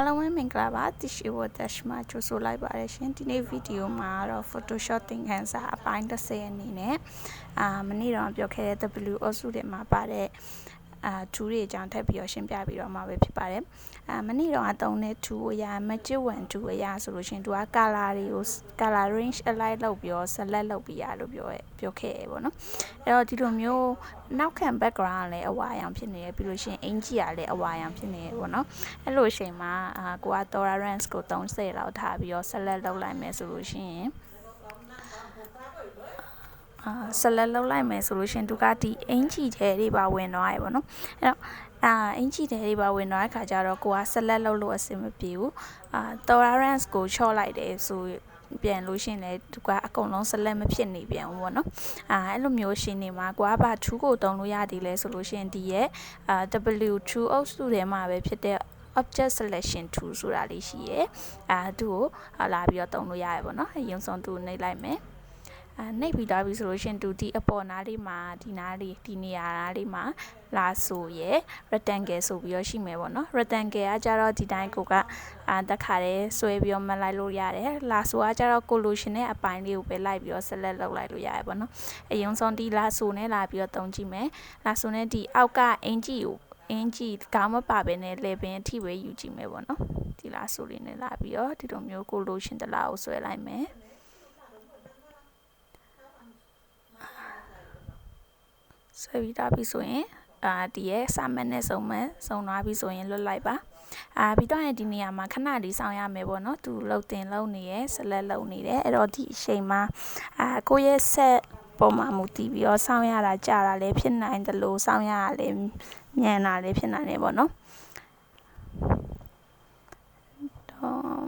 အားလုံးပဲမင်္ဂလာပါတိရှိဝတ်ဒက်ရှ်မှာကြိုဆိုလိုက်ပါတယ်ရှင်ဒီနေ့ဗီဒီယိုမှာတော့ Photoshop သင်ခန်းစာအပိုင်း30အနေနဲ့အာမနေ့တော့ပြောခဲ့တဲ့ W အစုတွေမှာပါတဲ့ အာ2တွေအကြောင်းထပ်ပြီးတော့ရှင်းပြပြီးတော့မှာပဲဖြစ်ပါတယ်အာမနေ့တော့အတုံးတဲ့2အရာ magic 1 2အရာဆိုလို့ရှင်သူက color တွေကို color range align လုပ်ပြီးတော့ select လုပ်ပြီးရလို့ပြောရဲပြောခဲ့ရပေါ့နော်အဲ့တော့ဒီလိုမျိုးနောက်ခံ background လည်းအဝါရောင်ဖြစ်နေရပြီးလို့ရှင်အင်ဂျီကလည်းအဝါရောင်ဖြစ်နေရပေါ့နော်အဲ့လိုအချိန်မှာအာကိုက tolerance ကို30လောက်ထားပြီးတော့ select လုပ်လိုက်မယ်ဆိုလို့ရှင်အာ ဆက်လက်လောက်လိုက်မယ်ဆိုလို့ရှင်သူကဒီအင်ဂျီထဲတွေပါဝင်သွားရေပေါ့နော်အဲ့တော့အာအင်ဂျီထဲတွေပါဝင်သွားတဲ့ခါကျတော့ကိုကဆက်လက်လောက်လို့အဆင်မပြေဘူးအာ tolerance ကိုချော့လိုက်တယ်ဆိုပြန်လို့ရှင်လေသူကအကုန်လုံးဆက်လက်မဖြစ်နေပြန်ဘူးပေါ့နော်အာအဲ့လိုမျိုးရှင်နေမှာကိုကဘာ2ကိုတုံးလို့ရသည်လဲဆိုလို့ရှင်ဒီရဲ့အာ W true အုပ်စုထဲမှာပဲဖြစ်တဲ့ object selection tool ဆိုတာလေးရှိရယ်အာသူ့ကိုလာပြီးတော့တုံးလို့ရရပေါ့နော်အရင်ဆုံးသူနှိပ်လိုက်မယ် အဲနှိပ်ပြီးသွားပြီဆိုလို့ရှင်သူဒီအပေါ်နားလေးမှာဒီနားလေးဒီနေရာနားလေးမှာလာဆိုရယ် rectangle ဆိုပြီးတော့ရှိမယ်ပေါ့နော် rectangle ကကြတော့ဒီတိုင်းကိုကအာတက်ခါရဲဆွဲပြီးတော့မလိုက်လို့ရတယ်လာဆိုကကြတော့ကိုလိုရှင်နဲ့အပိုင်းလေးကိုပဲလိုက်ပြီးတော့ select လုပ်လိုက်လို့ရတယ်ပေါ့နော်အရင်ဆုံးဒီလာဆိုနဲ့လာပြီးတော့တုံးကြည့်မယ်လာဆိုနဲ့ဒီအောက်ကအင်ဂျီကိုအင်ဂျီကောင်းမပါဘဲနဲ့လေပင်အထိပဲယူကြည့်မယ်ပေါ့နော်ဒီလာဆိုလေးနဲ့လာပြီးတော့ဒီလိုမျိုးကိုလိုရှင်တလားကိုဆွဲလိုက်မယ် ဆွဲပြီးသားပြီဆိုရင်အာဒီရဲ့စာမက်နဲ့စုံမစုံသွားပြီဆိုရင်လွတ်လိုက်ပါအာပြီးတော့ဒီနေရာမှာခဏလေးစောင့်ရမယ်ပေါ့နော်သူလှုပ်တင်လှုပ်နေရယ်ဆက်လက်လှုပ်နေတယ်အဲ့တော့ဒီအချိန်မှာအာကိုရဲ့ဆက်ပုံမှန်မူတည်ပြီးတော့စောင့်ရတာကြာတာလည်းဖြစ်နိုင်တယ်လို့စောင့်ရတာလည်းမြန်တာလည်းဖြစ်နိုင်တယ်ပေါ့နော်တော့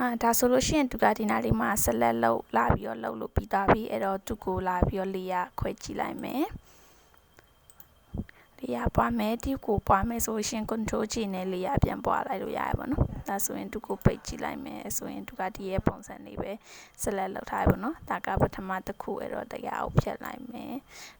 အာဒါဆိုလို့ရှိရင်သူကဒီနာလေးမှာဆက်လက်လောက်လာပြီးတော့လောက်လို့ပြီးသားပြီအဲ့တော့သူကိုလာပြီးတော့လေးရခွဲကြည့်လိုက်မယ် လေးရပွားမယ်ဒီကိုပွားမယ်ဆိုရှင် control ကြည့်နေလေးရပြန်ပွားလိုက်လို့ရရပါတော့ဒါဆိုရင်သူကိုပိတ်ကြည့်လိုက်မယ်ဆိုရင်သူကဒီရဲ့ပုံစံလေးပဲဆက်လက်လောက်ထားရပါတော့ဒါကပထမတစ်ခုအဲ့တော့တရားကိုဖြတ်လိုက်မယ်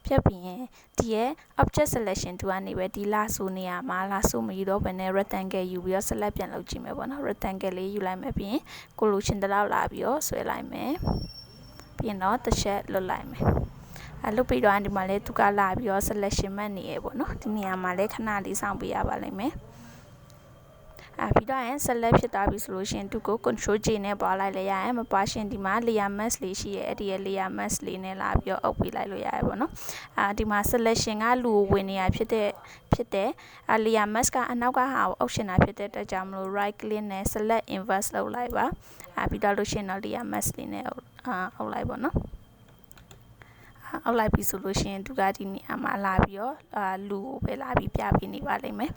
ဖြတ်ပြီးရင်ဒီရဲ့ object selection သူကနေပဲဒီလာဆိုနေရမှာလာဆိုမယူတော့ဘယ်နဲ့ rectangle ယူပြီးတော့ select ပြန်လုပ်ကြည့်မယ်ပေါ့နော် rectangle လေးယူလိုက်မယ်ပြီးရင်ကိုလိုချင်တဲ့လောက်လာပြီးတော့ဆွဲလိုက်မယ်ပြီးရင်တော့တစ်ချက်လွတ်လိုက်မယ် အဲလုတ်ပြီးတော့ဒီမှာလဲသူကလာပြီးတော့ selection မှတ်နေရပေါ့နော်ဒီနေရာမှာလဲခဏလေးစောင့်ပေးရပါလိမ့်မယ်အဲပြီးတော့ရင် select ဖြစ်သွားပြီဆိုလို့ရှင်သူကို control J နဲ့ပွားလိုက်လဲရရင်မပွားရှင်ဒီမှာ layer mask လေးရှိရဲ့အဲ့ဒီရဲ့ layer mask လေးနဲ့လာပြီးတော့အုပ်ပေးလိုက်လို့ရရပါတော့အာဒီမှာ selection ကလူကိုဝင်နေရဖြစ်တဲ့ဖြစ်တဲ့ layer mask ကအနောက်ကဟာကိုအုပ်ရှင်တာဖြစ်တဲ့အတွက်ကြောင့်မလို့ right click နဲ့ select inverse လုပ်လိုက်ပါအာပြီးတော့လို့ရှင်တော့ layer mask လေးနဲ့အုပ်လိုက်ပါနော် အောက်လိုက်ပြီဆိုလို့ရှိရင်သူကဒီနေရာမှာလာပြီးတော့အာလူကိုပဲလာပြီးပြပေးနေပါလိမ့်မယ်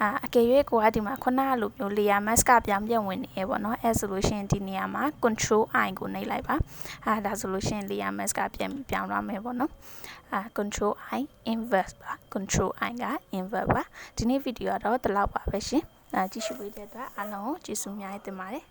အာအကယ်၍ကိုကဒီမှာခုနကလိုမျိုး layer mask ကပြောင်းပြန်ဝင်နေရပေါ့နော်အဲဆိုလို့ရှိရင်ဒီနေရာမှာ control i ကိုနှိပ်လိုက်ပါအာဒါဆိုလို့ရှိရင် layer mask ကပြန်ပြီးပြောင်းသွားမယ်ပေါ့နော်အာ control i inverse ပါ control i က inverse ပါဒီနေ့ဗီဒီယိုတော့ဒီလောက်ပါပဲရှင်အာကြည့်ရှုပေးတဲ့အတွက်အားလုံးကိုကျေးဇူးများတင်ပါတယ်